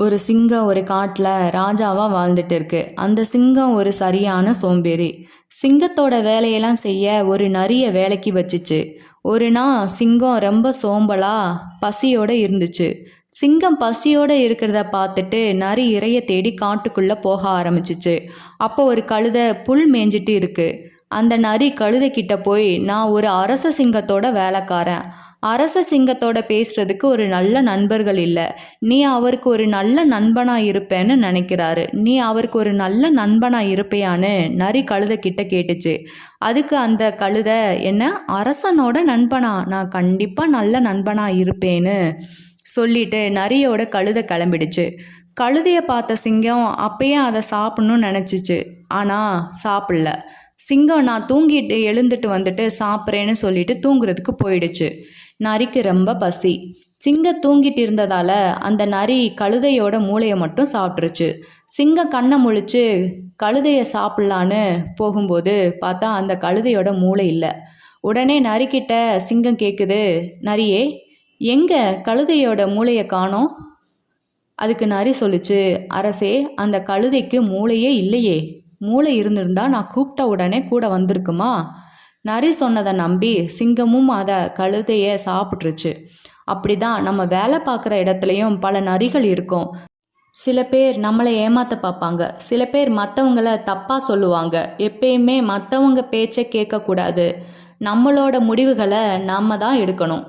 ஒரு சிங்கம் ஒரு காட்டில் ராஜாவாக வாழ்ந்துட்டு இருக்கு அந்த சிங்கம் ஒரு சரியான சோம்பேறி. சிங்கத்தோட வேலையெல்லாம் செய்ய ஒரு நரிய வேலைக்கு வச்சுச்சு. ஒரு நாள் சிங்கம் ரொம்ப சோம்பலா பசியோட இருந்துச்சு. சிங்கம் பசியோட இருக்கிறத பார்த்துட்டு நரி இறைய தேடி காட்டுக்குள்ளே போக ஆரம்பிச்சிச்சு. அப்போ ஒரு கழுதை புல் மேய்ஞ்சிட்டு இருக்கு. அந்த நரி கழுதை கிட்ட போய் நான் ஒரு அரச சிங்கத்தோட வேலைக்காரன். அரச சிங்கத்தோட பேசுறதுக்கு ஒரு நல்ல நண்பர்கள் இல்லை. நீ அவருக்கு ஒரு நல்ல நண்பனா இருப்பேன்னு நினைக்கிறாரு. நீ அவருக்கு ஒரு நல்ல நண்பனா இருப்பையான்னு நரி கழுதை கிட்ட கேட்டுச்சு. அதுக்கு அந்த கழுதை என்ன அரசனோட நண்பனா? நான் கண்டிப்பா நல்ல நண்பனா இருப்பேன்னு சொல்லிட்டு நரியோட கழுதை கிளம்பிடுச்சு. கழுதையை பார்த்த சிங்கம் அப்பயே அதை சாப்பிடணும்னு நினச்சிச்சு. ஆனால் சாப்பிடல. சிங்கம் நான் தூங்கிட்டு எழுந்துட்டு வந்துட்டு சாப்பிட்றேன்னு சொல்லிட்டு தூங்குறதுக்கு போயிடுச்சு. நரிக்கு ரொம்ப பசி. சிங்கம் தூங்கிட்டு இருந்ததால அந்த நரி கழுதையோட மூளையை மட்டும் சாப்பிட்ருச்சு சிங்கம் கண்ணை முழிச்சு கழுதையை சாப்பிட்லான்னு போகும்போது பார்த்தா அந்த கழுதையோட மூளை இல்லை. உடனே நரிக்கிட்ட சிங்கம் கேட்குது நரியே எங்க கழுதையோட மூளையை காணோம்? அதுக்கு நரி சொல்லுச்சு அரசே அந்த கழுதைக்கு மூளையே இல்லையே. மூளை இருந்திருந்தா நான் கூப்பிட்ட உடனே கூட வந்திருக்குமா? நரி சொன்னதை நம்பி சிங்கமும் அதை கழுதைய சாப்பிட்ருச்சு அப்படிதான் நம்ம வேலை பார்க்குற இடத்துலையும் பல நரிகள் இருக்கும். சில பேர் நம்மளை ஏமாத்த பார்ப்பாங்க. சில பேர் மற்றவங்கள தப்பாக சொல்லுவாங்க. எப்பயுமே மற்றவங்க பேச்சை கேட்கக்கூடாது. நம்மளோட முடிவுகளை நம்ம தான் எடுக்கணும்.